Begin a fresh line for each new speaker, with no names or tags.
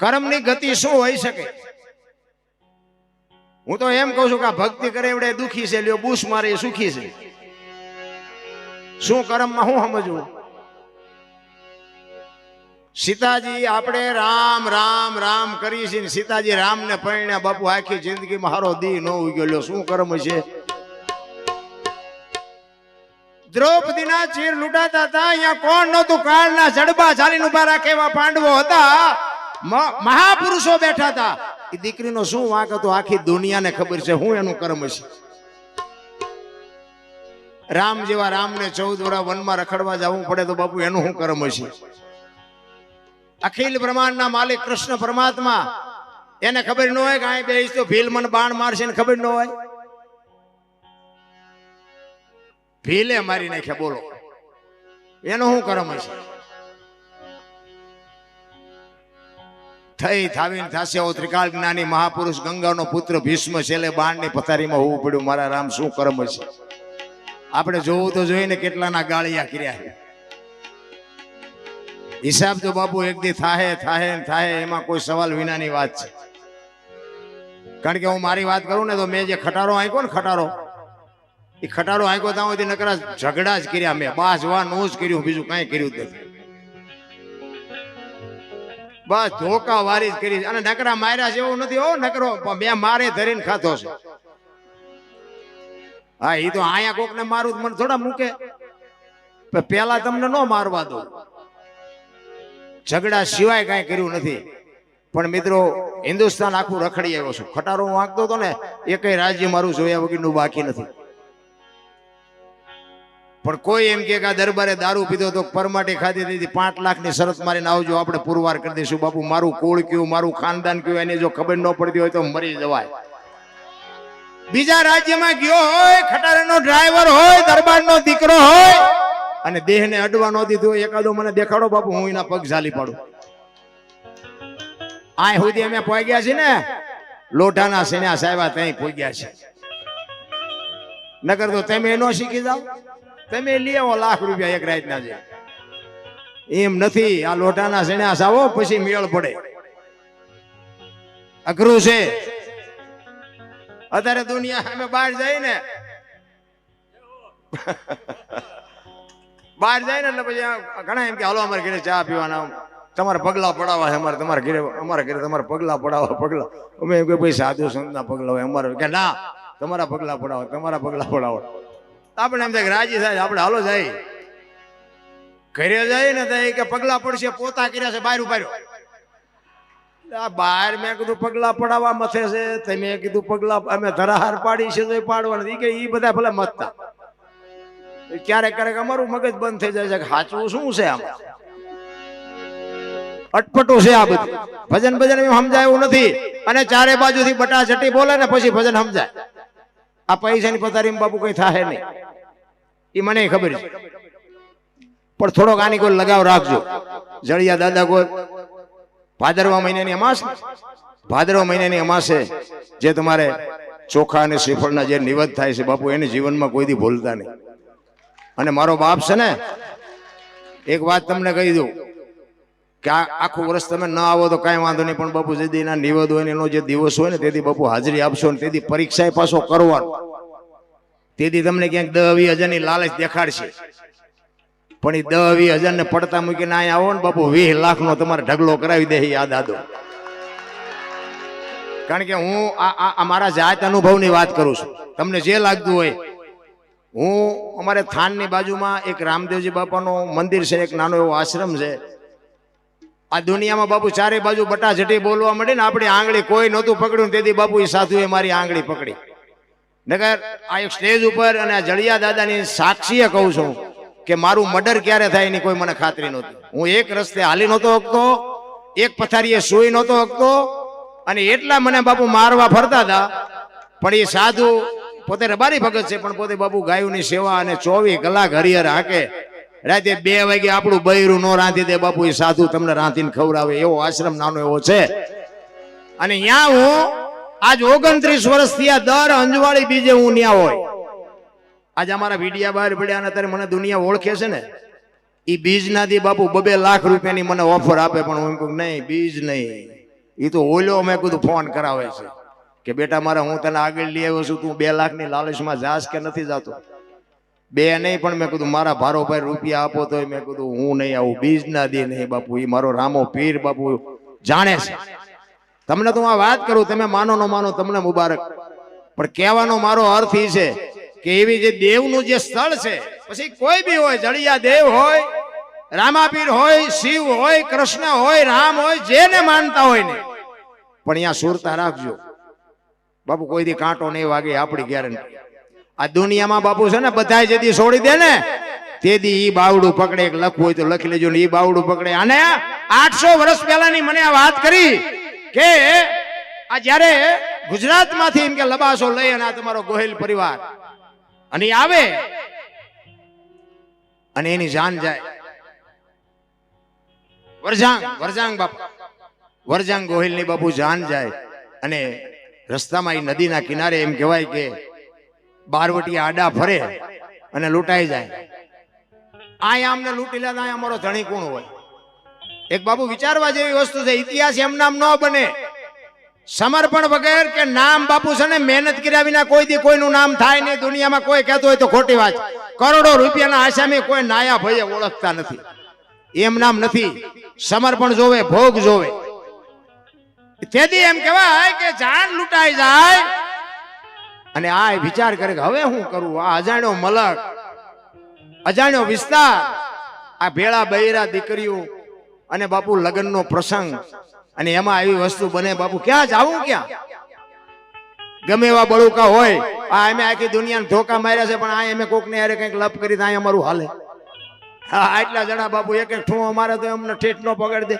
કર્મની ગતિ શું હોઈ શકે? હું તો એમ કહું છું કે ભક્તિ કરે એવડે દુખી છે, લ્યો બુશ મારે સુખી છે. શું કર્મમાં શું સમજવું? સીતાજી, આપણે રામ રામ રામ કરીએ છીએ ને સીતાજી રામને પરિણ્યા, બાપુ આખી જિંદગીમાં હારો દી ન ઉગ્યો શું કર્મ છે? દ્રૌપદીના ચીર લૂંટાતા હતા, અહીંયા કોણ નહોતું, કાળના જડબા ચાલીને ઊભા રાખે એવા પાંડવો હતા. મ- મહાપુરુષો બેઠા હતા. એ દીકરીનો શું વાંક હતો? આખી દુનિયાને ખબર છે હું એનું કર્મ છે. રામ જેવા રામને ચૌદ વર્ષ વનમાં રખડવા જવું પડે તો બાપુ એનું શું કર્મ છે? અખિલ બ્રહ્માંડના માલિક કૃષ્ણ પરમાત્મા. એને ખબર ન હોય કે અહીં બેસ તો ભીલ મને બાણ મારશે ને ખબર ન હોય? ભીલે મારી નાખ્યા બોલો. એનો શું કર્મ છે? થઈ થાવીને થાશે ઓ ત્રિકાળ જ્ઞાની મહાપુરુષ ગંગાનો પુત્ર ભીષ્મ છેલ્લે બાણની પથારીમાં હોવું પડ્યું. મારા રામ, શું કર્મ છે? આપણે જોવું તો જોઈએ ને કેટલાના ગાળિયા કર્યા હિસાબ તો બાપુ એક દી થાહે થાહે થાહે, એમાં કોઈ સવાલ વિનાની વાત છે. કારણ કે હું મારી વાત કરું ને તો મેં જે ખટારો આંક્યો ને ખટારો, એ ખટારો આંક્યો ત્યાં સુધી નકરા ઝઘડા જ કર્યા મેં. બાસ વાનું જ કર્યું, બીજું કાંઈ કર્યું જ નથી. બસ ધોકા વારી જ કરી અને નકરા માર્યા છે એવું નથી હો, નકરો મેં મારે ધરીને ખાતો છે. હા એ તો આયા કોક ને મારું મને થોડા મૂકે. પેલા તમને ન મારવા દો ઝઘડા સિવાય કાંઈ કર્યું નથી. પણ મિત્રો, હિન્દુસ્તાન આખું રખડી આવ્યો છું. ખટારો હું વાંકતો હતો ને, એ કઈ રાજ્ય મારું જોયા વગરનું બાકી નથી. પણ કોઈ એમ કે દરબારે દારૂ પીધો તો પરમાટી ખાધી દીધી, પાંચ લાખની શરત મારીને આવજો, આપણે પુરવાર કરી દઈશું. બાપુ, મારું કુળ કયું, મારું ખાનદાન કયું, એને જો ખબર ન પડતી હોય તો મરી જવાય. બીજા રાજ્યમાં ગયો હોય, ખટારાનો ડ્રાઈવર હોય, દરબારનો દીકરો હોય, અને દેહને અડવા ન દીધું એકાદો મને દેખાડો બાપુ, હું એના પગ ઝાલી પાડું. આ સુધી અમે પહોંચ્યા છીએ ને? લોઢાના સેના સાહેબા ત્યાં પહોંચ્યા છે. નગર તો તમે ન શીખી જાઓ. તમે લઈ લાખ રૂપિયા એક રાતના છે એમ નથી, આ લોટાના સેણા આવો પછી મેળ પડે. અઘરું છે. અત્યારે દુનિયા અમે બહાર જાય ને. બહાર જાય ને એટલે પછી ઘણા એમ કે, હાલો, અમારે ઘરે ચા પીવાના. તમારે પગલા પડાવવા અમારે, તમારા ઘરે, અમારા ઘરે તમારે પગલા પડાવવા, પગલા. અમે એમ કે, ભાઈ, સાધુ સંતના પગલા હોય, અમારે. કે, ના, તમારા પગલા પડાવો, તમારા પગલા પડાવો. આપણે એમ થાય રાજી થાય, આપણે હાલો જાય. ઘરે જાય ને તો કે પગલા પડશે, પોતા કર્યા છે, બહાર ઉપાડ્યો બહાર મેં કીધું પગલા પડાવવા મથે છે તમે કીધું પગલા, અમે ધરાહાર પાડી છે, તો એ પાડવાના. કે એ બધા ભલે મતતા ક્યારેક ક્યારેક અમારું મગજ બંધ થઈ જાય છે કે સાચું શું છે આમ? અટપટું છે આ બધું. ભજન ભજન એવું સમજાય એવું નથી. અને ચારે બાજુથી બટા ચટી બોલે ને પછી ભજન સમજાય. આ પૈસાની પથારીમાં બાપુ કઈ થાય નહીં. એ મને ખબર છે. પણ થોડોક આની કોઈ લગાવ રાખજો. જળિયા દાદા કોઈ ભાદરવા મહિનાની અમાસ ભાદરવા મહિનાની અમાસે જે તમારે ચોખા અને શ્રીફળના જે નિવેદ થાય છે, બાપુ, એને જીવનમાં કોઈ દી ભૂલતા નહીં. અને મારો બાપ છે ને, એક વાત તમને કહી દઉં કે આ આખું વર્ષ તમે ન આવો તો કાંઈ વાંધો નહીં, પણ બાપુ જેદીના નિવેદ હોય એનો જે દિવસ હોય ને, તેથી બાપુ હાજરી આપશો ને, તેથી પરીક્ષા પાછો કરવાનો. તેથી તમને ક્યાંક દહ વીસ હજારની લાલચ દેખાડશે. પણ એ દહ વીસ હજાર ને પડતા મૂકીને અહીંયા આવો ને બાપુ, વીસ લાખ નો તમારે ઢગલો કરાવી દે યાદ આદો. કારણ કે હું આ મારા જાત અનુભવની વાત કરું છું. તમને જે લાગતું હોય. હું અમારે થાનની બાજુમાં એક રામદેવજી બાપાનું મંદિર છે, એક નાનો એવો આશ્રમ છે. આ દુનિયામાં બાપુ ચારે બાજુ બટા જટી બોલવા માંડી ને આપણી આંગળી કોઈ નહોતું પકડ્યું તેથી બાપુ એ સાધુએ મારી આંગળી પકડી. નગર આ એક સ્ટેજ ઉપર અને આ જળિયા દાદાની સાક્ષીએ કહું છું કે મારું મર્ડર ક્યારે થાય એની કોઈ મને ખાતરી નહોતી. હું એક રસ્તે હાલી નહોતો હકતો, એક પથારીએ સુઈ નહોતો હકતો અને એટલા મને બાપુ મારવા ફરતા હતા. પણ એ સાધુ પોતે રબારી ભગત છે, પણ પોતે બાપુ ગાયોની સેવા અને ચોવીસ કલાક હરિહર હાકે. રાતે બે વાગે આપણું બૈરું નો રાંધી દે બાપુ એ સાધુ તમને રાંધીને ખવડાવે એવો આશ્રમ નાનો એવો છે. અને ત્યાં હું આજ ઓગણત્રીસ વર્ષથી આ દર અંજવાળી બીજે હું ન્યા હોય. આજે અમારા વિડિયા બહાર પડ્યા અને મને દુનિયા ઓળખે છે ને એ બીજ ના દી બાપુ બબે લાખ રૂપિયાની મને ઓફર આપે, પણ હું કહું, નહીં, બીજ નહીં. એ તો ઓલો મેં કીધું, ફોન કરાવે છે. કે બેટા, મારા હું તને આગળ લઈ આવ્યો છું, તું બે લાખની લાલચમાં જાસ કે નથી જાતો? બે નહીં, પણ મેં કીધું, મારા ભારોભાઈ રૂપિયા આપો તો મેં કીધું, હું નહીં આવું બીજ ના દે નહીં બાપુ. એ મારો રામો પીર બાપુ જાણે છે. તમને તો હું આ વાત કરું, તમે માનો ન માનો તમને મુબારક. પણ કહેવાનો મારો અર્થ એ છે કે એવી જે દેવનું જે સ્થળ છે, પછી કોઈ બી હોય, જળિયા દેવ હોય, રામાપીર હોય, શિવ હોય, કૃષ્ણ હોય, રામ હોય, જેને માનતા હોય ને. પણ અહીંયા સુરતા રાખજો. બાપુ કોઈ દી કાંટો નહીં વાગે, આપણી ગેરંટી આ દુનિયામાં બાપુ છે ને બધા જેદી છોડી દે ને તેદી ઈ બાવડું પકડે, એક લખવું હોય તો લખી લેજો ને, ઈ બાવડું પકડે. અને આઠસો વર્ષ પહેલાની મને આ વાત કરી કે આ જ્યારે ગુજરાતમાંથી એમ કે લબાસો લઈ અને આ તમારો ગોહિલ પરિવાર અને આવે અને એની જાન જાય. વરજાંગ વરજાંગ બાપા, વરજાંગ ગોહિલની બાપુ જાન જાય અને રસ્તામાં એ નદીના કિનારે એમ કહેવાય કે બારવટી આડા ફરે અને લૂંટાઈ જાય. આ આમને લૂંટી લેતા અમારો ધણી કોણ હોય? એક બાબુ વિચારવા જેવી વસ્તુ છે, ઇતિહાસ એમ નામ ન બને. સમર્પણ વગર કે નામ બાપુ છે ને, મહેનત કર્યા વિના કોઈ દી કોઈનું નામ થાય નહીં. દુનિયામાં કોઈ કહેતું હોય તો ખોટી વાત. કરોડો રૂપિયાના આસામી કોઈ નાયા ભયે ઓળખતા નથી. એમ નામ નથી. સમર્પણ જોવે, ભોગ જોવે. તેથી એમ કહેવાય કે જાન લૂંટાઈ જાય અને આ વિચાર કરે કે હવે હું કરું? આ અજાણ્યો મલક, અજાણ્યો વિસ્તાર, આ ભેળા બૈરા દીકરીઓ અને બાપુ લગ્નનો પ્રસંગ. અને એમાં આવી વસ્તુ બને. બાપુ, ક્યાં જાવું ક્યાં? ગમે એવા બળુકા હોય, આ અમે આખી દુનિયાને ધોકા માર્યા છે, પણ આ અમે કોકને યારે કંઈક લપ કરી તો અહીંયા અમારું હાલે. હા, આટલા જણા બાપુ, એક એક ઠું અમારે તો એમને ઠેઠ નો પગાડ દે.